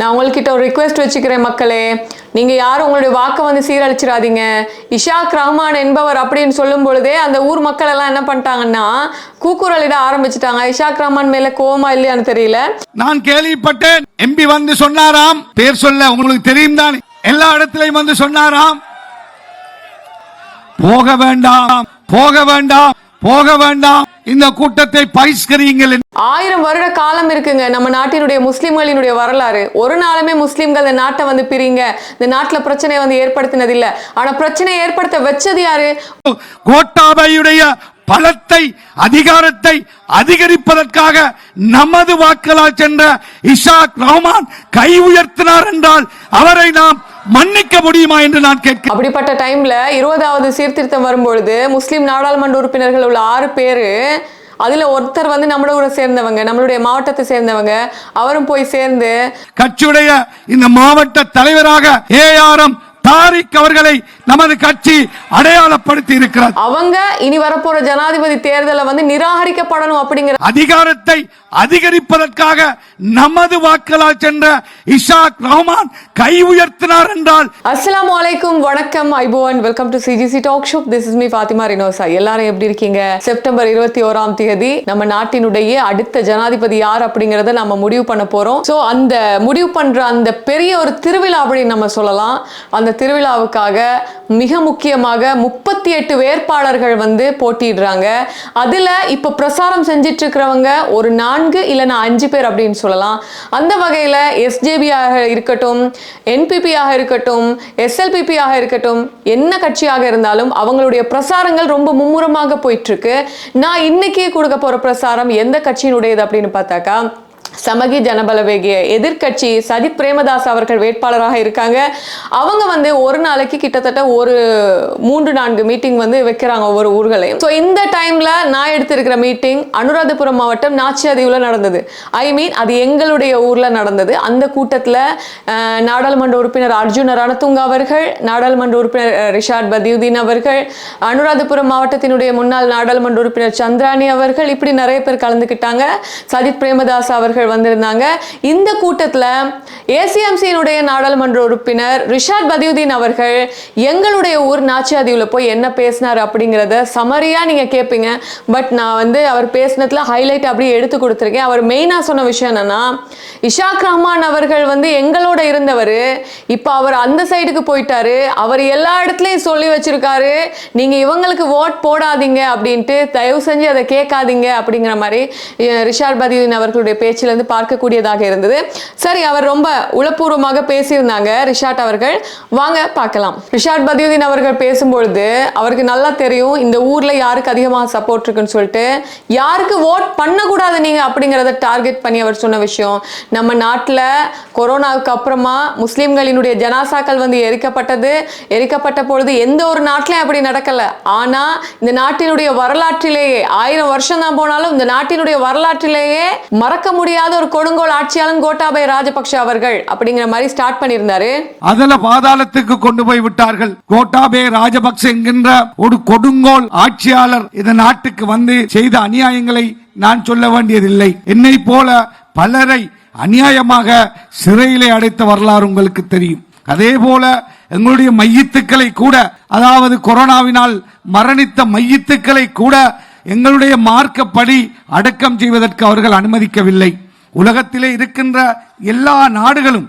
நான் உங்கள்கிட்ட ஒரு ரிக்வெஸ்ட் வச்சுக்கிறேன் மக்களே. நீங்கள் யாரும் உங்களுடைய வாக்கை வந்து சீரழிச்சிடாதீங்க. இஷாக் ரஹ்மான் என்பவர் அப்படின்னு சொல்லும் பொழுதே அந்த ஊர் மக்கள் எல்லாம் என்ன பண்ணிட்டாங்கன்னா கூக்குரலிட ஆரம்பிச்சிட்டாங்க. இஷாக் ரஹ்மான் மேல கோவமா இல்லையான்னு தெரியல. நான் கேள்விப்பட்டேன். எம்பி வந்து சொன்னாராம். பேர் சொல்ல உங்களுக்கு தெரியும் தான். எல்லா இடத்திலையும் வந்து சொன்னாராம். போக வேண்டாம். போக வேண்டாம். போக வேண்டாம். இந்த கூட்டத்தை பகிஷ்கரியுங்கள் என்று ஆயிரம் வருட காலம் இருக்குங்க. நம்ம நாட்டினுடைய முஸ்லிம்களினுடைய வரலாறு. ஒரு நாளுமே முஸ்லிம்கள் இந்த நாட்டை வந்து பிரிங்க. இந்த நாட்டுல பிரச்சனையை வந்து ஏற்படுத்தினதில்லை. ஆனா பிரச்சனையை ஏற்படுத்த வச்சது யாரு? கோட்டாபையுடைய பலத்தை அதிகாரத்தை அதிகரிப்பதற்காக நமது வாக்களால் சென்ற இஷாக் ரஹ்மான் கை உயர்த்தினார் என்றால் அவரை நாம் மன்னிக்க முடியுமா என்று நான் கேட்கிறேன். அப்படிப்பட்ட டைம்ல இருபதாவது சீர்திருத்தம் வரும்பொழுது முஸ்லிம் நாடாளுமன்ற உறுப்பினர்கள் உள்ள ஆறு பேரு அதுல ஒருத்தர் வந்து நம்மளோட ஊரை சேர்ந்தவங்க நம்மளுடைய மாவட்டத்தை சேர்ந்தவங்க அவரும் போய் சேர்ந்து கட்சியுடைய இந்த மாவட்ட தலைவராக ஏஆர்எம் தாரிக் அவர்களை நமது கட்சி அடையாளப்படுத்தி இருக்கிறார் அவங்க இனி வரப்போற ஜனாதிபதி தேர்தலை வந்து நிராகரிக்கப்படணும் அப்படிங்கிற அதிகாரத்தை அதிகரிப்பதற்காக நமது வாக்களால் சென்ற இஷாக் ரஹ்மான் கை உயர்த்தினார் என்றால் அஸ்ஸலாமு அலைக்கும். வணக்கம் iPhone welcome to CGC talk show this is me Fathima Rinosa எல்லாரும் எப்படி இருக்கீங்க? செப்டம்பர் இருபத்தி ஓராம் தேதி நம்ம நாட்டினுடைய அடுத்த ஜனாதிபதி யார் அப்படிங்கறத நம்ம முடிவு பண்ண போறோம். சோ அந்த முடிவு பண்ற அந்த பெரிய ஒரு திருவிழா அப்படின்னு நம்ம சொல்லலாம். அந்த திருவிழாவுக்காக மிக முக்கியமாக முப்பத்தி எட்டு வேட்பாளர்கள் வந்து போட்டியிடுறாங்க. அதில் இப்போ பிரசாரம் செஞ்சிட்டு இருக்கிறவங்க ஒரு நான்கு இல்லைன்னா அஞ்சு பேர் அப்படின்னு சொல்லலாம். அந்த வகையில் எஸ்ஜேபி ஆக இருக்கட்டும் என்பிபி இருக்கட்டும் எஸ்எல்பிபியாக இருக்கட்டும் என்ன கட்சியாக இருந்தாலும் அவங்களுடைய பிரசாரங்கள் ரொம்ப மும்முரமாக போயிட்டுருக்கு நான் இன்னைக்கே கொடுக்க போகிற பிரசாரம் எந்த கட்சியினுடையது அப்படின்னு பார்த்தாக்கா சமகி ஜனபலவேகிய எதிர்க்கட்சி சஜித் பிரேமதாஸ் அவர்கள் வேட்பாளராக இருக்காங்க. அவங்க வந்து ஒரு நாளைக்கு கிட்டத்தட்ட ஒரு மூன்று நான்கு மீட்டிங் வந்து வைக்கிறாங்க ஒவ்வொரு ஊர்களையும். ஸோ இந்த டைம்ல நான் எடுத்திருக்கிற மீட்டிங் அனுராதபுரம் மாவட்டம் நாச்சியாதீவில் நடந்தது. ஐ மீன் அது எங்களுடைய ஊர்ல நடந்தது. அந்த கூட்டத்தில் நாடாளுமன்ற உறுப்பினர் அர்ஜுன் ரணத்துங்க அவர்கள் நாடாளுமன்ற உறுப்பினர் ரிஷாத் ரிஷாட் பதியுதீன் அவர்கள் அனுராதபுரம் மாவட்டத்தினுடைய முன்னாள் நாடாளுமன்ற உறுப்பினர் சந்திராணி அவர்கள் இப்படி நிறைய பேர் கலந்துக்கிட்டாங்க. சஜித் பிரேமதாஸ் அவர்கள் வந்திருந்தாங்க. இந்த கூட்டத்துல ஏசிஎம்சியினுடைய நாடாளுமன்ற உறுப்பினர் ரிஷாத் பதியுதீன் அவர்கள் எங்களுடைய ஊர் நாச்சியாதீவில் போய் என்ன பேசினார் அப்படிங்கிறத சமரியா நீங்க கேட்பீங்க பட் நான் வந்து அவர் பேசினதில் ஹைலைட் அப்படியே எடுத்து கொடுத்துருக்கேன். அவர் மெயினாக சொன்ன விஷயம் என்னன்னா இஷாக் ரஹ்மான் அவர்கள் வந்து எங்களோட இருந்தவர். இப்போ அவர் அந்த சைடுக்கு போயிட்டாரு. அவர் எல்லா இடத்துலயும் சொல்லி வச்சிருக்காரு. நீங்க இவங்களுக்கு ஓட் போடாதீங்க அப்படின்ட்டு தயவு செஞ்சு அதை கேட்காதீங்க அப்படிங்கிற மாதிரி ரிஷாத் பதியுதீன் அவர்களுடைய பேச்சில் இருந்து பார்க்கக்கூடியதாக இருந்தது. சரி அவர் ரொம்ப உளப்பூர்வமாக பேசியிருந்தாங்க ரிஷாட் அவர்கள். வாங்க பார்க்கலாம். ரிஷாட் பதியுதீன் அவர்கள் பேசும்பொழுது அவருக்கு நல்லா தெரியும் இந்த ஊர்ல யாருக்கு அதிகமாக சப்போர்ட் இருக்குன்னு சொல்லிட்டு யாருக்கு ஓட் பண்ணக்கூடாது நீங்க அப்படிங்கிறத டார்கெட் பண்ணி அவர் சொன்ன விஷயம். நம்ம நாட்டில் கொரோனாவுக்கு அப்புறமா முஸ்லீம்களினுடைய ஜனாசாக்கள் வந்து எரிக்கப்பட்டது. எரிக்கப்பட்ட பொழுது எந்த ஒரு நாட்டிலையும் அப்படி நடக்கல. ஆனா இந்த நாட்டினுடைய வரலாற்றிலேயே ஆயிரம் வருஷம் தான் போனாலும் இந்த நாட்டினுடைய வரலாற்றிலேயே மறக்க முடியாது ஒரு கொடுங்கோல் ஆட்சியாளன் கோட்டாபய ராஜபக்ஷ அவர்கள் அப்படிங்கிற மாதிரி ஸ்டார்ட் பண்ணியிருந்தாரு. அதுல பாதாளத்துக்கு கொண்டு போய் விட்டார்கள். கோட்டாபே ராஜபக்ஷ என்கின்ற ஒரு கொடுங்கோல் ஆட்சியாளர் இந்த நாட்டுக்கு வந்து செய்த அநியாயங்களை நான் சொல்ல வேண்டியதில்லை. என்னை போல பலரை அநியாயமாக சிறையிலே அடைத்த வரலாறு உங்களுக்கு தெரியும். அதே போல எங்களுடைய மையத்துக்களை கூட அதாவது கொரோனாவினால் மரணித்த மையத்துக்களை கூட எங்களுடைய மார்க்கப்படி அடக்கம் செய்வதற்கு அவர்கள் அனுமதிக்கவில்லை. உலகத்திலே இருக்கின்ற எல்லா நாடுகளும்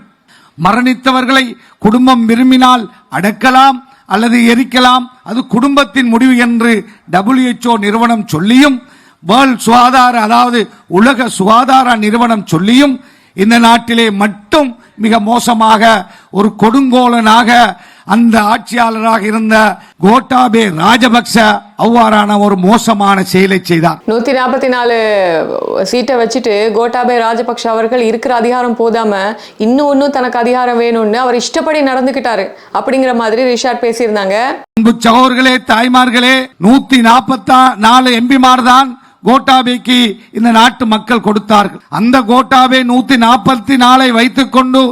மரணித்தவர்களை குடும்பம் விரும்பினால் அடக்கலாம் அல்லது எரிக்கலாம். அது குடும்பத்தின் முடிவு என்று டபிள்யூஹெச்ஓ நிறுவனம் சொல்லியும் வேர்ல்ட் சுகாதார அதாவது உலக சுகாதார நிறுவனம் சொல்லியும் இந்த நாட்டிலே மட்டும் மிக மோசமாக ஒரு கொடுங்கோலனாக அந்த ஆட்சியாளராக இருந்த கோட்டாபே ராஜபக்ச அவ்வாறான ஒரு மோசமான செயலை செய்தார். நூத்தி நாற்பத்தி நாலு சீட்டை வச்சுட்டு கோட்டாபய ராஜபக்ஷ அவர்கள் இருக்கிற அதிகாரம் போதாம இன்னும் இன்னும் தனக்கு அதிகாரம் வேணும்னு அவர் இஷ்டப்படி நடந்துக்கிட்டாரு அப்படிங்கிற மாதிரி ரிஷாட் பேசியிருந்தாங்க. அன்பு தாய்மார்களே நூத்தி நாற்பத்தா நாலு எம்பிமார் தான் கோட்டாபேக்கு இந்த நாட்டு மக்கள் கொடுத்தார்கள். அந்த கோட்டாபே நூத்தி நாற்பத்தி நாலை வைத்துக்கொண்டு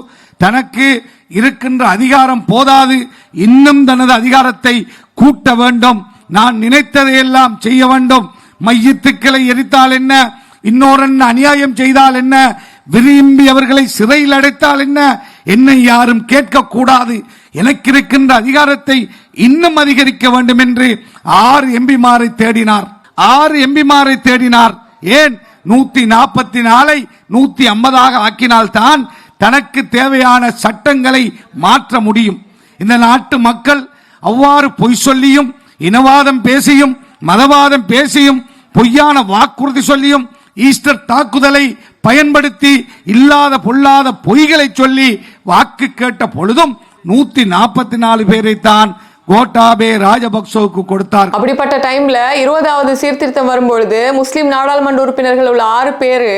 தனக்கு இருக்கின்ற அதிகாரம் போதாது. இன்னும் தனது அதிகாரத்தை கூட்ட வேண்டும். நான் நினைத்ததையெல்லாம் செய்ய வேண்டும். மையத்துக்களை எரித்தால் என்ன? இன்னொரு அநியாயம் செய்தால் என்ன? விரும்பி அவர்களை சிறையில் அடைத்தால் என்ன? என்னை யாரும் கேட்கக்கூடாது. எனக்கு இருக்கின்ற அதிகாரத்தை இன்னும் அதிகரிக்க வேண்டும் என்று ஆறு எம்பிமாரை தேடினார். ஆறு எம்பிமாரை தேடினார். ஏன்? நூத்தி நாற்பத்தி நாலை நூத்தி ஐம்பதாக ஆக்கினால்தான் தனக்கு தேவையான சட்டங்களை மாற்ற முடியும். இந்த நாட்டு மக்கள் அவ்வாறு பொய் சொல்லியும் இனவாதம் பேசியும் மதவாதம் பேசியும் பொய்யான வாக்குறுதி சொல்லியும் ஈஸ்டர் தாக்குதலை பயன்படுத்தி இல்லாத பொல்லாத பொய்களை சொல்லி வாக்கு கேட்ட பொழுதும் நூத்தி நாற்பத்தி நாலு பேரை தான் கோட்டாபே ராஜபக்சோவுக்கு கொடுத்தார் அப்படிப்பட்ட டைம்ல இருபதாவது சீர்திருத்தம் வரும்பொழுது முஸ்லிம் நாடாளுமன்ற உறுப்பினர்கள் உள்ள ஆறு பேரு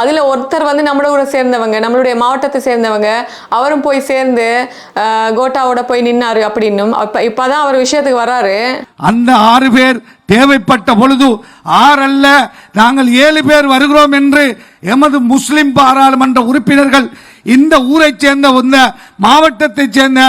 அதில் ஒருத்தர் வந்து நம்மளோட சேர்ந்தவங்க நம்மளுடைய மாவட்டத்தை சேர்ந்தவங்க அவரும் போய் சேர்ந்து கோட்டாவோட போய் நின்னாரு அப்படின்னும். அப்போ இப்போ தான் அவர் விஷயத்துக்கு வராரு. அந்த ஆறு பேர் தேவைப்பட்ட பொழுது ஆறல்ல நாங்கள் ஏழு பேர் வருகிறோம் என்று எமது முஸ்லிம் பாராளுமன்ற உறுப்பினர்கள் இந்த ஊரைச் சேர்ந்த இந்த மாவட்டத்தைச் சேர்ந்த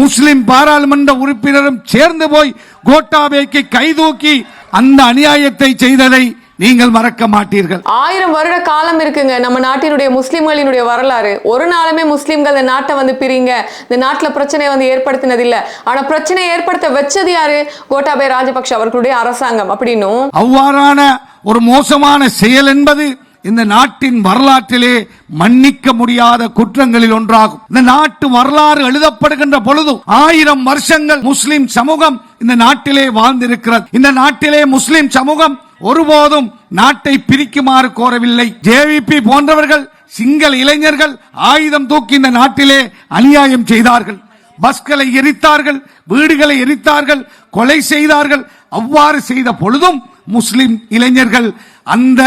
முஸ்லிம் பாராளுமன்ற உறுப்பினரும் சேர்ந்து போய் கோட்டாபேக்கு கைதூக்கி அந்த அநியாயத்தை செய்ததை நீங்கள் மறக்க மாட்டீர்கள். ஆயிரம் வருட காலம் இருக்குங்க. நம்ம நாட்டினுடைய முஸ்லிம்களினுடைய வரலாறு. ஒரு நாளுமே முஸ்லிம்கள் இந்த நாட்டை வந்து பிரிங்க. இந்த நாட்டுல பிரச்சனையை வந்து ஏற்படுத்தினது இல்ல ஆனா பிரச்சனையை ஏற்படுத்த வச்சது யாரு? கோட்டாபய ராஜபக்ஷ அவர்களுடைய அரசாங்கம் அப்படின்னும். அவ்வாறான ஒரு மோசமான செயல் என்பது இந்த நாட்டின் வரலாற்றிலே மன்னிக்க முடியாத குற்றங்களில் ஒன்றாகும். இந்த நாட்டு வரலாறு எழுதப்படுகின்ற பொழுது ஆயிரம் வருஷங்கள் முஸ்லிம் சமூகம் இந்த நாட்டிலே வாழ்ந்திருக்கிறது. இந்த நாட்டிலே முஸ்லிம் சமூகம் ஒருபோதும் நாட்டை பிரிக்குமாறு கோரவில்லை. ஜேவிபி போன்றவர்கள் சிங்கள இளைஞர்கள் ஆயுதம் தூக்கி இந்த நாட்டிலே அநியாயம் செய்தார்கள். பஸ்களை எரித்தார்கள் வீடுகளை எரித்தார்கள் கொலை செய்தார்கள். அவ்வாறு செய்த பொழுதும் முஸ்லிம் இளைஞர்கள் அந்த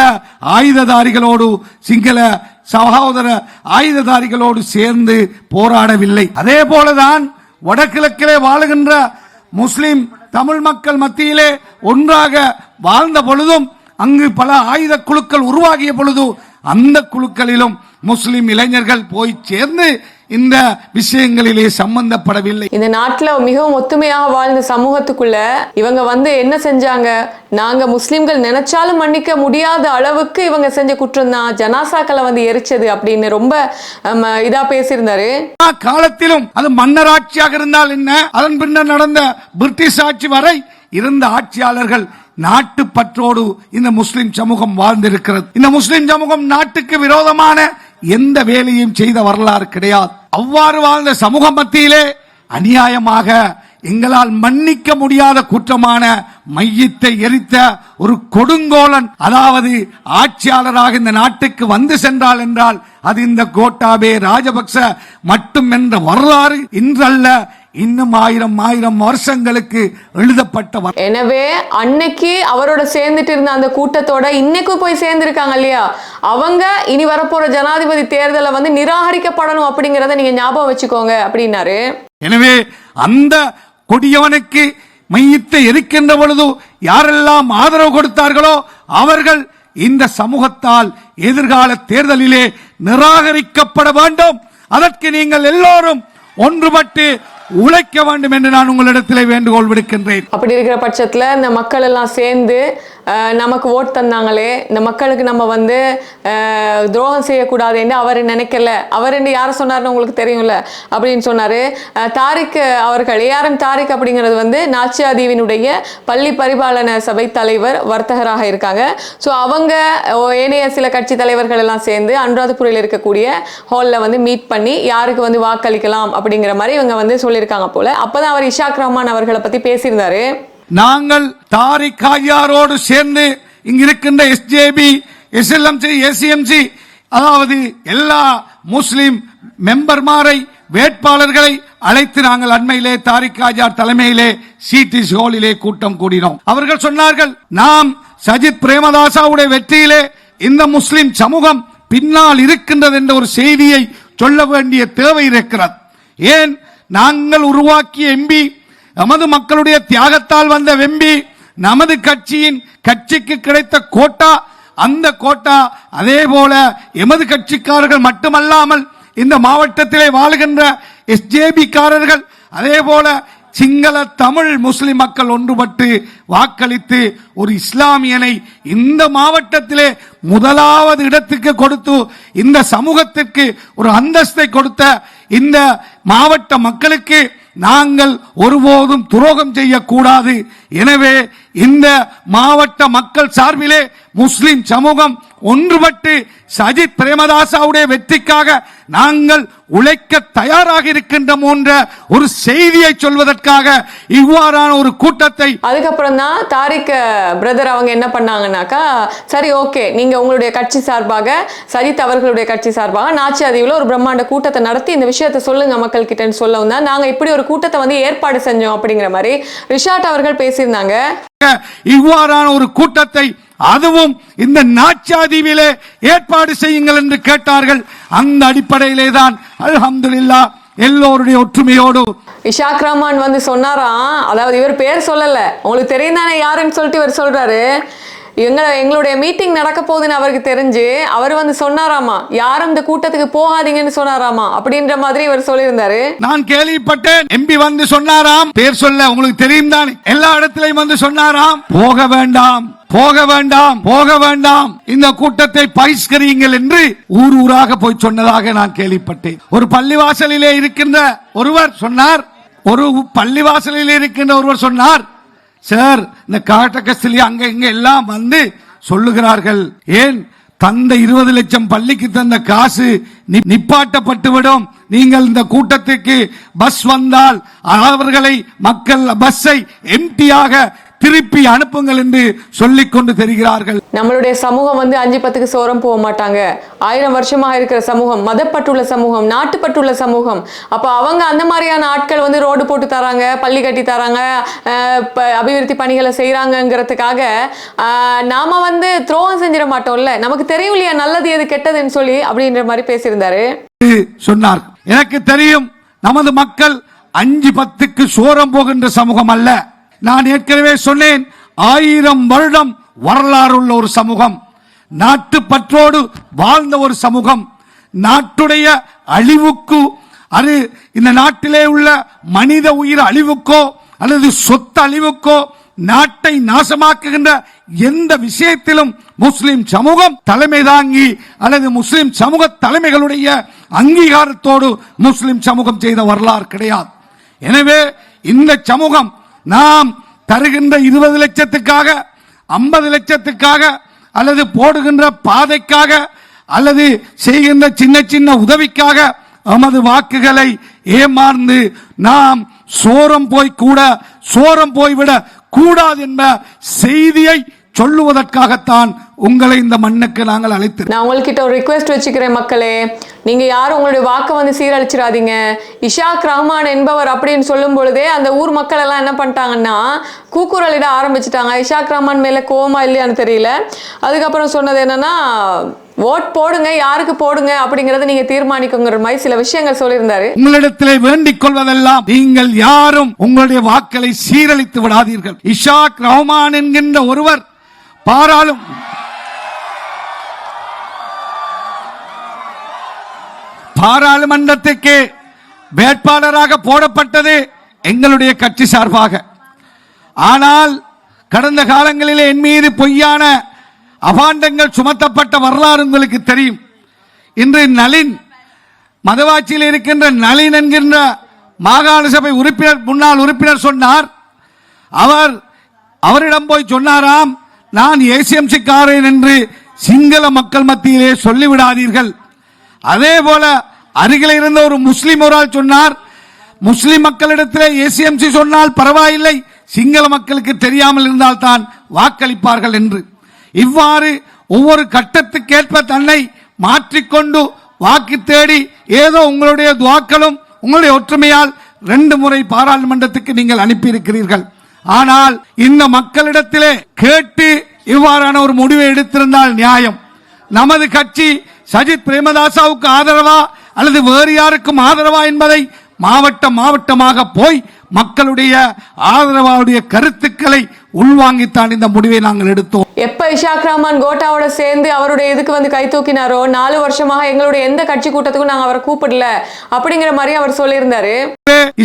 ஆயுததாரிகளோடு சிங்கள சகோதர ஆயுததாரிகளோடு சேர்ந்து போராடவில்லை. அதே போலதான் வடகிழக்கிலே வாழுகின்ற முஸ்லிம் தமிழ் மக்கள் மத்தியிலே ஒன்றாக வாழ்ந்த பொழுதும் அங்கு பல ஆயுத குழுக்கள் உருவாகிய பொழுது அந்த குழுக்களிலும் முஸ்லிம் இளைஞர்கள் போய் சேர்ந்து இந்த விஷயங்களிலே சம்பந்தப்படவில்லை. இந்த நாட்டுல மிகவும் ஒத்துமையாக வாழ்ந்த சமூகத்துக்குள்ள இவங்க வந்து என்ன செஞ்சாங்க? நாங்க முஸ்லிம்கள் நினைச்சாலும் மன்னிக்க முடியாத அளவுக்கு இவங்க செஞ்ச குற்றம் தான். ஜனாசாக்களை வந்து எரிச்சது அப்படின்னு ரொம்ப இதா பேசியிருந்தாரு. காலத்திலும் அது மன்னராட்சியாக இருந்தால் என்ன? அதன் பின்னர் நடந்த பிரிட்டிஷ் ஆட்சி வரை இருந்த ஆட்சியாளர்கள் நாட்டு பற்றோடு இந்த முஸ்லிம் சமூகம் வாழ்ந்திருக்கிறது. இந்த முஸ்லிம் சமூகம் நாட்டுக்கு விரோதமான எந்த வேலையும் செய்த வரலாறு கிடையாது. அவ்வாறு வாழ்ந்த சமூக மத்தியிலே அநியாயமாக எங்களால் மன்னிக்க முடியாத குற்றமான மையத்தை எரித்த ஒரு கொடுங்கோலன் அதாவது ஆட்சியாளராக இந்த நாட்டுக்கு வந்து சென்றால் என்றால் அது இந்த கோட்டாபே ராஜபக்ச மட்டும் என்ற வரலாறு இன்றல்ல. இன்னும் ஆயிரம் ஆயிரம் வருஷங்களுக்கு எழுதப்பட்ட. எனவே அன்னைக்கு அவரோட சேர்ந்துட்டு இருந்த அந்த கூட்டத்தோட இன்னைக்கும் போய் சேர்ந்திருக்காங்க இல்லையா அவங்க இனி வரப்போற ஜனாதிபதி தேர்தலை வந்து நிராகரிக்கப்படணும் அப்படிங்கறத நீங்க ஞாபகம் வச்சுக்கோங்க அப்படின்னாரு எனவே அந்த கொடியவனுக்கு மையத்தை எரிக்கின்ற பொழுது யாரெல்லாம் ஆதரவு கொடுத்தார்களோ அவர்கள் இந்த சமூகத்தால் எதிர்கால தேர்தலிலே நிராகரிக்கப்பட வேண்டும் அதற்கு நீங்கள் எல்லோரும் ஒன்றுபட்டு உழைக்க வேண்டும் என்று நான் உங்களிடத்தில் வேண்டுகோள் விடுக்கின்றேன். அப்படி இருக்கிற பட்சத்துல இந்த மக்கள் எல்லாம் சேர்ந்து நமக்கு ஓட் தந்தாங்களே இந்த மக்களுக்கு நம்ம வந்து துரோகம் செய்யக்கூடாது என்று அவர் நினைக்கல. அவர் என்று யாரை சொன்னார்னு உங்களுக்கு தெரியும்ல? அப்படின்னு சொன்னாரு. தாரிக் அவர்கள் ஏஆர்எம் தாரிக் அப்படிங்கிறது வந்து நாச்சியாதீவினுடைய பள்ளி பரிபாலன சபை தலைவர் வர்த்தகராக இருக்காங்க. ஸோ அவங்க ஏனைய சில கட்சி தலைவர்கள் எல்லாம் சேர்ந்து அனுராதபுரியில் இருக்கக்கூடிய ஹாலில் வந்து மீட் பண்ணி யாருக்கு வந்து வாக்களிக்கலாம் அப்படிங்கிற மாதிரி இவங்க வந்து சொல்லி சொல்லியிருக்காங்க போல. அப்பதான் அவர் இஷாக் ரஹ்மான் அவர்களை பத்தி பேசியிருந்தாரு. நாங்கள் தாரிக் காஜியாரோடு சேர்ந்து இங்க இருக்கின்ற எஸ்ஜேபி எஸ்எல்எம்சி எஸ்சிஎம்சி அதாவது எல்லா முஸ்லிம் மெம்பர்மாரை வேட்பாளர்களை அழைத்து நாங்கள் அண்மையிலே தாரிக் ஆஜார் தலைமையிலே சிடிசி ஹோலிலே கூட்டம் கூடினோம். அவர்கள் சொன்னார்கள் நாம் சஜித் பிரேமதாசாவுடைய வெற்றியிலே இந்த முஸ்லிம் சமூகம் பின்னால் இருக்கின்றது என்ற ஒரு செய்தியை சொல்ல வேண்டிய தேவை இருக்கிறது. ஏன் நாங்கள் உருவாக்கிய எம்பி நமது மக்களுடைய தியாகத்தால் வந்த வெம்பி நமது கட்சியின் கட்சிக்கு கிடைத்த கோட்டா அந்த கோட்டா அதே போல எமது கட்சிக்காரர்கள் மட்டுமல்லாமல் இந்த மாவட்டத்திலே வாழுகின்ற எஸ்ஜேபி காரர்கள் அதே போல சிங்கள தமிழ் முஸ்லிம் மக்கள் ஒன்றுபட்டு வாக்களித்து ஒரு இஸ்லாமியனை இந்த மாவட்டத்திலே முதலாவது இடத்துக்கு கொடுத்து இந்த சமூகத்திற்கு ஒரு அந்தஸ்தை கொடுத்த இந்த மாவட்ட மக்களுக்கு நாங்கள் ஒருபோதும் துரோகம் செய்யக்கூடாது. எனவே இந்த மாவட்ட மக்கள் சார்பிலே முஸ்லிம் சமூகம் ஒன்றுபட்டு சஜித் பிரேமதாசாவுடைய வெற்றிக்காக நாங்கள் உழைக்க தயாராக இருக்கின்றோம் என்ற ஒரு செய்தியை சொல்வதற்காக இவ்வாறான ஒரு கூட்டத்தை அதுக்கப்புறம் தான் தாரிக் பிரதர் அவங்க என்ன பண்ணாங்கன்னாக்கா சரி ஓகே நீங்க உங்களுடைய கட்சி சார்பாக சஜித் அவர்களுடைய கட்சி சார்பாக நாச்சி அதிவில் ஒரு பிரம்மாண்ட கூட்டத்தை நடத்தி இந்த விஷயத்தை சொல்லுங்க மக்கள் கிட்டன்னு சொல்லவும் தான் நாங்க இப்படி ஒரு கூட்டத்தை வந்து ஏற்பாடு செஞ்சோம் அப்படிங்கிற மாதிரி ரிஷாட் அவர்கள் பேசியிருந்தாங்க. இவ்வாறான ஒரு கூட்டத்தை அதுவும் இந்த நாச்சாதீவிலே ஏற்பாடு செய்யுங்கள் என்று கேட்டார்கள். அந்த அடிப்படையிலே தான் அல்ஹம்துலில்லாஹ் எல்லோருடைய ஒற்றுமையோடு. இஷாக் ரஹ்மான் வந்து சொன்னாராம் அதாவது இவர் பேர் சொல்லல. உங்களுக்கு தெரியும் தானே யாருன்னு சொல்லிட்டு இவர் சொல்றாரு. எங்களை எங்களுடைய மீட்டிங் நடக்க போகுதுன்னு அவருக்கு தெரிஞ்சு அவர் வந்து சொன்னாராமா யாரும் இந்த கூட்டத்துக்கு போகாதீங்கன்னு சொன்னாராமா அப்படின்ற மாதிரி இவர் சொல்லியிருந்தாரு. நான் கேள்விப்பட்டேன். எம்பி வந்து சொன்னாராம். பேர் சொல்ல உங்களுக்கு தெரியும் தான். எல்லா இடத்திலையும் வந்து சொன்னாராம். போக வேண்டாம் போக வேண்டாம் போக வேண்டாம். இந்த கூட்டத்தை பகிஷ்கரியுங்கள் என்று ஊர் ஊராக போய் சொன்னதாக நான் கேள்விப்பட்டேன். ஒரு பள்ளிவாசலிலே இருக்கின்ற ஒருவர் சொன்னார். ஒரு பள்ளிவாசலில் இருக்கின்ற ஒருவர் சொன்னார். சார் இந்த காட்டகஸ்திலி அங்க இங்க எல்லாம் வந்து சொல்லுகிறார்கள். ஏன்? தந்த இருபது லட்சம் பள்ளிக்கு தந்த காசு நிப்பாட்டப்பட்டுவிடும். நீங்கள் இந்த கூட்டத்துக்கு பஸ் வந்தால் அவர்களை மக்கள் பஸ்ஸை எம்டியாக திருப்பி அனுப்புங்கள் என்று சொல்லிக் கொண்டு தெரிகிறார்கள். நம்மளுடைய சமூகம் வந்து அஞ்சு பத்துக்கு சோரம் போக மாட்டாங்க. ஆயிரம் வருஷமாக இருக்கிற சமூகம் மதப்பட்டுள்ள சமூகம் நாட்டுப்பட்டுள்ள சமூகம். அப்போ அவங்க அந்த மாதிரியான ஆட்கள் வந்து ரோடு போட்டு தராங்க பள்ளி கட்டி தராங்க அபிவிருத்தி பணிகளை செய்கிறாங்கங்கிறதுக்காக நாம வந்து துரோகம் செஞ்சிட மாட்டோம்ல. நமக்கு தெரியும் இல்லையா நல்லது எது கெட்டதுன்னு சொல்லி அப்படின்ற மாதிரி பேசியிருந்தாரு. சொன்னார். எனக்கு தெரியும் நமது மக்கள் அஞ்சு பத்துக்கு சோரம் போகின்ற சமூகம் அல்ல. நான் ஏற்கனவே சொன்னேன் ஆயிரம் வருடம் வரலாறு உள்ள ஒரு சமூகம் நாட்டு பற்றோடு வாழ்ந்த ஒரு சமூகம் நாட்டுடைய அழிவுக்கு அது இந்த நாட்டிலே உள்ள மனித உயிர் அழிவுக்கோ அல்லது சொத்து அழிவுக்கோ நாட்டை நாசமாக்குகின்ற எந்த விஷயத்திலும் முஸ்லிம் சமூகம் தலைமை தாங்கி அல்லது முஸ்லிம் சமூக தலைமைகளுடைய அங்கீகாரத்தோடு முஸ்லிம் சமூகம் செய்த வரலாறு கிடையாது. எனவே இந்த சமூகம் நாம் தருகின்ற இருபது லட்சத்துக்காக ஐம்பது லட்சத்துக்காக அல்லது போடுகின்ற பாதைக்காக அல்லது செய்கின்ற சின்ன சின்ன உதவிக்காக நமது வாக்குகளை ஏமாந்து நாம் சோரம் போய் கூட சோரம் போய்விட கூடாது என்ற செய்தியை சொல்லுவதற்காகத்தான் உங்களை இந்த மண்ணுக்கு நாங்கள் அழைத்து நான் உங்கள்கிட்ட ஒரு ரிக்வெஸ்ட் வச்சுக்கிறேன் மக்களே. நீங்க யாரும் உங்களுடைய வாக்கை வந்து சீரழிச்சிடாதீங்க. இஷாக் ரஹ்மான் என்பவர் அப்படின்னு சொல்லும் பொழுதே அந்த ஊர் மக்கள் எல்லாம் என்ன பண்ணிட்டாங்கன்னா கூக்குரலிட ஆரம்பிச்சிட்டாங்க. இஷாக் ரஹ்மான் மேல கோவமா இல்லையான்னு தெரியல. அதுக்கப்புறம் சொன்னது என்னன்னா ஓட் போடுங்க யாருக்கு போடுங்க அப்படிங்கறத நீங்க தீர்மானிக்குங்கிற மாதிரி சில விஷயங்கள் சொல்லியிருந்தாரு. உங்களிடத்திலே வேண்டிக் கொள்வதெல்லாம் நீங்கள் யாரும் உங்களுடைய வாக்களை சீரழித்து விடாதீர்கள். இஷாக் ரஹ்மான் என்கின்ற ஒருவர் பாராளும் பாராளுமன்றத்துக்கு வேட்பாளராக போடப்பட்டது எங்களுடைய கட்சி சார்பாக. ஆனால் கடந்த காலங்களிலே என் மீது பொய்யான அபாண்டங்கள் சுமத்தப்பட்ட வரலாறு உங்களுக்கு தெரியும். இன்று நளின் மதவாட்சியில் இருக்கின்ற நளின் என்கின்ற மாகாண சபை உறுப்பினர் முன்னாள் உறுப்பினர் சொன்னார். அவர் அவரிடம் போய் சொன்னாராம் நான் ஏசிஎம்சி காரன் என்று சிங்கள மக்கள் மத்தியிலே சொல்லிவிடாதீர்கள். அதே போல அருகில் இருந்த ஒரு முஸ்லிம் ஒரு ஆள் சொன்னார் முஸ்லிம் மக்களிடத்திலே ஏசிஎம்சி சொன்னால் பரவாயில்லை சிங்கள மக்களுக்கு தெரியாமல் இருந்தால் தான் வாக்களிப்பார்கள் என்று. இவ்வாறு ஒவ்வொரு கட்டத்துக்கேற்ப தன்னை மாற்றிக்கொண்டு வாக்கு தேடி ஏதோ உங்களுடைய துவாக்களும் உங்களுடைய ஒற்றுமையால் ரெண்டு முறை பாராளுமன்றத்துக்கு நீங்கள் அனுப்பியிருக்கிறீர்கள். ஆனால் இந்த மக்களிடத்திலே கேட்டு இவ்வாறான ஒரு முடிவை எடுத்திருந்தால் நியாயம். நமது கட்சி சஜித் பிரேமதாசாவுக்கு ஆதரவா அல்லது வேறு யாருக்கும் ஆதரவா என்பதை மாவட்டம் மாவட்டமாக போய் மக்களுடைய ஆதரவாவுடைய கருத்துக்களை உள்வாங்கித்தான் இந்த முடிவை நாங்கள் எடுத்தோம். எப்ப இஷாக் ரஹ்மான் கோட்டாவோட சேர்ந்து அவருடைய இதுக்கு வந்து கை தூக்கினாரோ நாலு வருஷமாக எங்களுடைய எந்த கட்சி கூட்டத்துக்கும் நாங்க அவரை கூப்பிடல அப்படிங்கிற மாதிரி அவர் சொல்லியிருந்தாரு.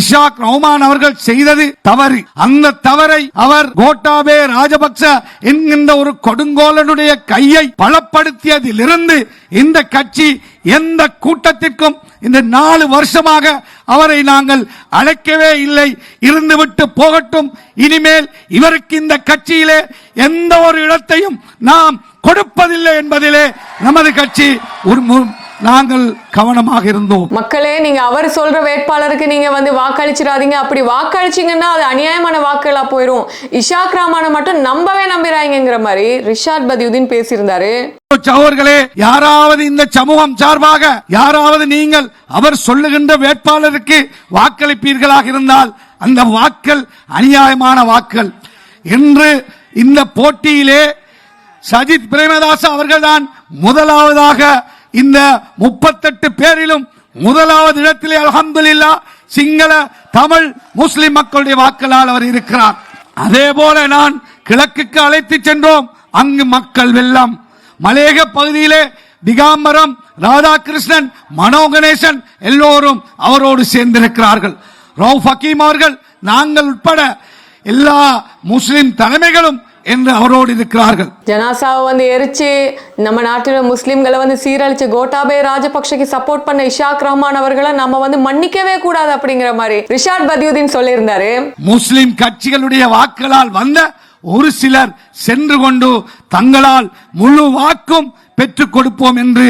இஷாக் ரஹ்மான் அவர்கள் செய்தது தவறு. அந்த தவறை அவர் கோட்டாபே ராஜபக்ச என்கின்ற ஒரு கொடுங்கோலனுடைய கையை பலப்படுத்தியதிலிருந்து இந்த கட்சி எந்த கூட்டத்திற்கும் இந்த நாலு வருஷமாக அவரை நாங்கள் அழைக்கவே இல்லை. இருந்துவிட்டு போகட்டும். இனிமேல் இவருக்கு இந்த கட்சியிலே எந்த ஒரு இடத்தையும் நாம் கொடுப்பதில்லை என்பதிலே நமது கட்சி ஒரு மு- நாங்கள் கவனமாக இருந்தோம். மக்களே நீங்க அவர் சொல்ற வேட்பாளருக்கு நீங்க வந்து வாக்களிச்சிடாதீங்க. அப்படி வாக்களிச்சீங்கன்னா அது அநியாயமான வாக்குகளா போயிரும். இஷாக் ரஹ்மானை மட்டும் நம்பவே நம்பிறாங்கங்கிற மாதிரி ரிஷாட் பதியுதீன் பேசியிருந்தாரு. சகோதரர்களே யாராவது இந்த சமூகம் சார்பாக யாராவது நீங்கள் அவர் சொல்லுகின்ற வேட்பாளருக்கு வாக்களிப்பீர்களாக இருந்தால் அந்த வாக்கள் அநியாயமான வாக்கள். என்று இந்த போட்டியிலே சஜித் பிரேமதாஸ் அவர்கள்தான் முதலாவதாக இந்த முப்பத்தெட்டு பேரிலும் முதலாவது இடத்திலே அல்ஹம்துலில்லா சிங்கள தமிழ் முஸ்லிம் மக்களுடைய வாக்களால் அவர் இருக்கிறார். அதே போல நான் கிழக்குக்கு அழைத்து சென்றோம். அங்கு மக்கள் வெள்ளம். மலையக பகுதியிலே திகாம்பரம் ராதாகிருஷ்ணன் மனோ கணேசன் எல்லோரும் அவரோடு சேர்ந்திருக்கிறார்கள். ரவு ஹக்கீம் அவர்கள் நாங்கள் உட்பட எல்லா முஸ்லிம் தலைமைகளும் என்று அவரோடு இருக்கிறார்கள். ஜனாசாவை வந்து எரிச்சு நம்ம நாட்டில் முஸ்லிம்களை வந்து சீரழிச்சு கோட்டாபே ராஜபக்ஷக்கு சப்போர்ட் பண்ண இஷாக் ரஹ்மான் அவர்களை நம்ம வந்து மன்னிக்கவே கூடாது அப்படிங்கிற மாதிரி ரிஷாட் பதியுதீன் சொல்லியிருந்தாரு. முஸ்லிம் கட்சிகளுடைய வாக்குகளால் வந்த ஒரு சிலர் சென்று கொண்டு தங்களால் முழு வாக்கும் பெற்றுக் கொடுப்போம் என்று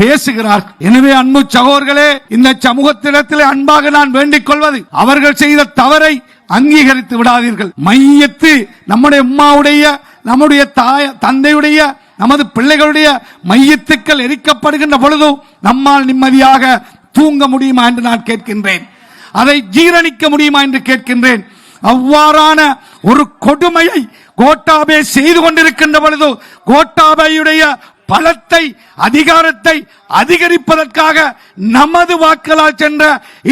பேசுகிறார். எனவே அன்பு சகோதரர்களே இந்த சமூகத்திடத்திலே அன்பாக நான் வேண்டிக் கொள்வது அவர்கள் செய்த தவறை அங்கீகரித்து விடாதீர்கள். மையத்து நம்முடைய உம்மாவுடைய நம்முடைய தாய தந்தையுடைய நமது பிள்ளைகளுடைய மையத்துக்கள் எரிக்கப்படுகின்ற பொழுதும் நம்மால் நிம்மதியாக தூங்க முடியுமா என்று நான் கேட்கின்றேன். அதை ஜீரணிக்க முடியுமா என்று கேட்கின்றேன். அவ்வாறான ஒரு கொடுமையை கோட்டாபே செய்து கொண்டிருக்கின்ற பொழுது கோட்டாபையுடைய பலத்தை அதிகாரத்தை அதிகரிப்பதற்காக நமது வாக்களால் சென்ற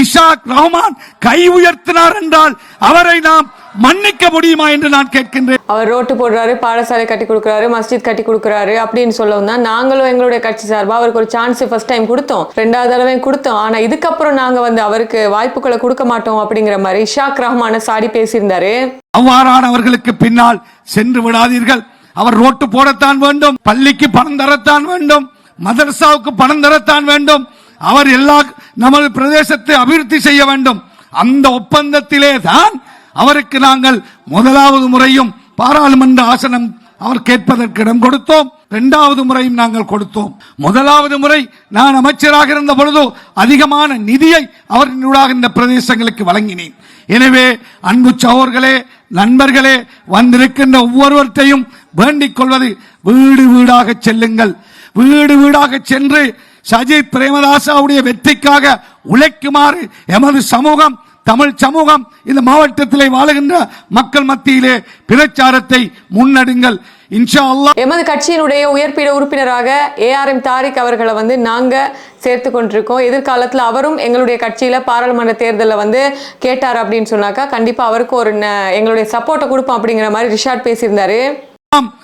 இஷாக் ரஹ்மான் கை உயர்த்தினார் என்றால் அவரை நாம் மன்னிக்க முடியுமா என்று நான் கேட்கின்றேன். அவர் ரோட்டு போடுறாரு பாடசாலை கட்டி கொடுக்குறாரு மஸ்ஜித் கட்டி கொடுக்குறாரு அப்படின்னு சொல்லவும் தான் நாங்களும் எங்களுடைய கட்சி சார்பா அவருக்கு ஒரு சான்ஸ் ஃபர்ஸ்ட் டைம் கொடுத்தோம். ரெண்டாவது தடவையும் கொடுத்தோம். ஆனா இதுக்கப்புறம் நாங்க வந்து அவருக்கு வாய்ப்புகளை கொடுக்க மாட்டோம் அப்படிங்கிற மாதிரி இஷாக் ரஹ்மான சாடி பேசியிருந்தாரு. அவ்வாறானவர்களுக்கு பின்னால் சென்று விடாதீர்கள். அவர் ரோட்டு போடத்தான் வேண்டும் பள்ளிக்கு பணம் தரத்தான் வேண்டும் மதரசாவுக்கு பணம் தரத்தான் வேண்டும். அவர் எல்லா நமது பிரதேசத்தை அபிவிருத்தி செய்ய வேண்டும். அந்த ஒப்பந்தத்திலே தான் அவருக்கு நாங்கள் முதலாவது முறையும் பாராளுமன்ற ஆசனம் அவர் கேட்பதற்கு இடம் கொடுத்தோம். இரண்டாவது முறையும் நாங்கள் கொடுத்தோம். முதலாவது முறை நான் அமைச்சராக இருந்த பொழுது அதிகமான நிதியை அவரினூடாக இந்த பிரதேசங்களுக்கு வழங்கினேன். எனவே அன்பு சகோர்களே நண்பர்களே வந்திருக்கின்ற ஒவ்வொருவர்த்தையும் வேண்டிக் கொள்வது வீடு வீடாக செல்லுங்கள். வீடு வீடாக சென்று சஜித் பிரேமதாசாவுடைய வெற்றிக்காக உழைக்குமாறு எமது சமூகம் தமிழ் சமூகம் இந்த மாவட்டத்திலே வாழுகின்ற மக்கள் மத்தியிலே பிரச்சாரத்தை முன்னெடுங்கள். இன்ஷா அல்லாஹ். எமது கட்சியினுடைய உயர்பீட உறுப்பினராக ஏஆர்எம் தாரிக் அவர்களை வந்து நாங்க சேர்த்து கொண்டிருக்கோம். எதிர்காலத்துல அவரும் எங்களுடைய கட்சியில பாராளுமன்ற தேர்தலில் வந்து கேட்டார் அப்படின்னு சொன்னாக்கா கண்டிப்பா அவருக்கு ஒரு ந- எங்களுடைய சப்போர்ட்டை கொடுப்போம் அப்படிங்கிற மாதிரி ரிஷாட் பேசியிருந்தாரு.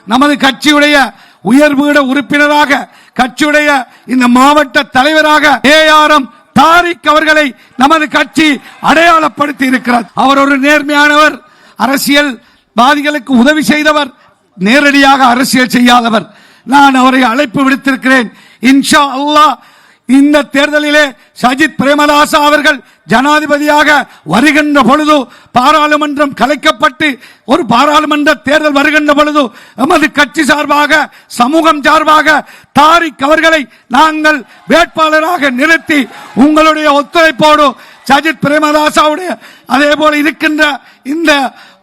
நமது கட்சியுடைய உயர்வீட உறுப்பினராக கட்சியுடைய இந்த மாவட்ட தலைவராக ஏஆர்எம் தாரிக் அவர்களை நமது கட்சி அடையாளப்படுத்தி இருக்கிறார் அவர் ஒரு நேர்மையானவர் அரசியல் வாதிகளுக்கு உதவி செய்தவர் நேரடியாக அரசியல் செய்யாதவர். நான் அவரை அழைப்பு விடுத்திருக்கிறேன். இன்ஷா அல்லாஹ் இந்த தேர்தலிலே சஜித் பிரேமதாசா அவர்கள் ஜனாதிபதியாக வருகின்ற பொழுது பாராளுமன்றம் கலைக்கப்பட்டு ஒரு பாராளுமன்ற தேர்தல் வருகின்ற பொழுது எமது கட்சி சார்பாக சமூகம் சார்பாக தாரிக் அவர்களை நாங்கள் வேட்பாளராக நிறுத்தி உங்களுடைய ஒத்துழைப்போடு சஜித் பிரேமதாசாவுடைய அதே போல இருக்கின்ற இந்த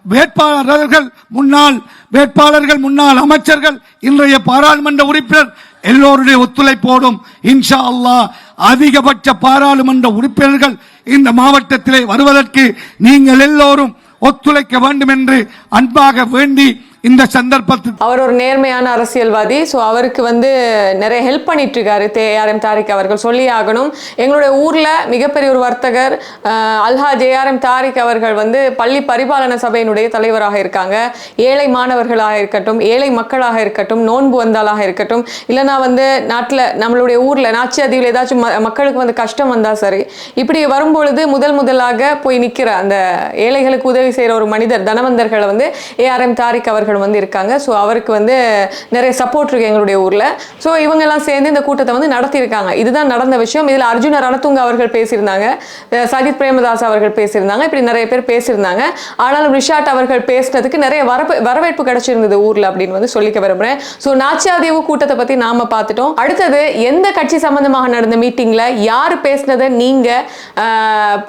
வேட்பாளர்கள் முன்னாள் வேட்பாளர்கள் முன்னாள் அமைச்சர்கள் இன்றைய பாராளுமன்ற உறுப்பினர் எல்லோருடைய ஒத்துழைப்போடும் இன்ஷா அல்லாஹ் அதிகபட்ச பாராளுமன்ற உறுப்பினர்கள் இந்த மாவட்டத்திலே வருவதற்கு நீங்கள் எல்லோரும் ஒத்துழைக்க வேண்டும் என்று அன்பாக வேண்டி இந்த சந்தர்ப்பத்தில் அவர் ஒரு நேர்மையான அரசியல்வாதி. ஸோ அவருக்கு வந்து நிறைய ஹெல்ப் பண்ணிட்டு இருக்காரு தே ஆர் எம் தாரிக் அவர்கள் சொல்லி ஆகணும். எங்களுடைய ஊரில் மிகப்பெரிய ஒரு வர்த்தகர் அல்ஹா ஜேஆர்எம் தாரிக் அவர்கள் வந்து பள்ளி பரிபாலன சபையினுடைய தலைவராக இருக்காங்க. ஏழை மாணவர்களாக இருக்கட்டும் ஏழை மக்களாக இருக்கட்டும் நோன்பு வந்தாலாக இருக்கட்டும். இல்லைனா வந்து நாட்டில் நம்மளுடைய ஊரில் நாச்சி அதிவில் ஏதாச்சும் மக்களுக்கு வந்து கஷ்டம் வந்தால் சரி. இப்படி வரும்பொழுது முதல் முதலாக போய் நிற்கிற அந்த ஏழைகளுக்கு உதவி செய்கிற ஒரு மனிதர் தனவந்தர்களை வந்து ஏஆர்எம் தாரிக் அவர்கள் வந்து இருக்காங்க. ஸோ அவருக்கு வந்து நிறைய சப்போர்ட் இருக்கு எங்களுடைய ஊரில். ஸோ இவங்கெல்லாம் சேர்ந்து இந்த கூட்டத்தை வந்து நடத்தியிருக்காங்க. இதுதான் நடந்த விஷயம். இதில் அர்ஜுன ரணத்துங்க அவர்கள் பேசியிருந்தாங்க. சஜித் பிரேமதாஸ் அவர்கள் பேசியிருந்தாங்க. இப்படி நிறைய பேர் பேசியிருந்தாங்க. ஆனாலும் ரிஷாட் அவர்கள் பேசினதுக்கு நிறைய வரப்பு வரவேற்பு கிடைச்சிருந்தது ஊரில் அப்படின்னு வந்து சொல்லிக்க விரும்புகிறேன் ஸோ நாச்சியாதேவு கூட்டத்தை பற்றி நாம பார்த்துட்டோம். அடுத்தது எந்த கட்சி சம்பந்தமாக நடந்த மீட்டிங்கில் யார் பேசினதை நீங்கள்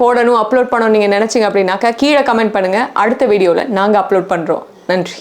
போடணும் அப்லோட் பண்ணணும் நீங்கள் நினச்சிங்க அப்படின்னாக்கா கீழே கமெண்ட் பண்ணுங்க. அடுத்த வீடியோவில் நாங்கள் அப்லோட் பண்ணுறோம் நன்றி.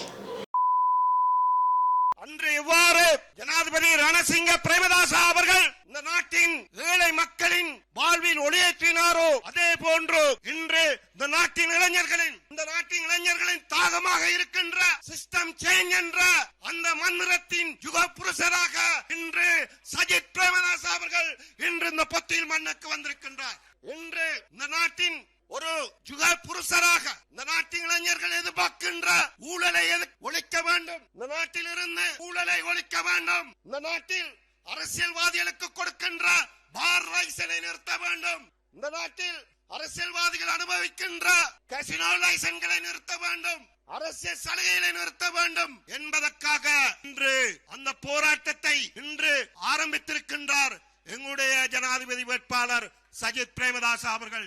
ஜனாதிபதி ரணசிங்க பிரேமதாசா அவர்கள் இந்த நாட்டின் ஏழை மக்களின் வாழ்வில் ஒளியேற்றினாரோ அதே போன்று இன்று இந்த நாட்டின் இளைஞர்களின் இந்த நாட்டின் இளைஞர்களின் தாகமாக இருக்கின்ற சிஸ்டம் சேஞ்ச் என்ற அந்த மண்ணிறத்தின் யுக புருஷராக இன்று சஜித் பிரேமதாசா அவர்கள் இன்று இந்த பொத்தியில் மண்ணுக்கு வந்திருக்கின்றார். இன்று இந்த நாட்டின் ஒரு யுக புருஷராக இந்த நாட்டின் இளைஞர்கள் எதிர்பார்க்கின்ற ஊழலை ஒழிக்க வேண்டும். இந்த நாட்டில் இருந்து ஊழலை ஒழிக்க வேண்டும். இந்த நாட்டில் அரசியல்வாதிகளுக்கு கொடுக்கின்ற பார் லைசனை நிறுத்த வேண்டும். இந்த நாட்டில் அரசியல்வாதிகள் அனுபவிக்கின்ற கசினோ லைசன்களை நிறுத்த வேண்டும். அரசியல் சலுகைகளை நிறுத்த வேண்டும் என்பதற்காக இன்று அந்த போராட்டத்தை இன்று ஆரம்பித்திருக்கின்றார் எங்களுடைய ஜனாதிபதி வேட்பாளர் சஜித் பிரேமதாஸ் அவர்கள்.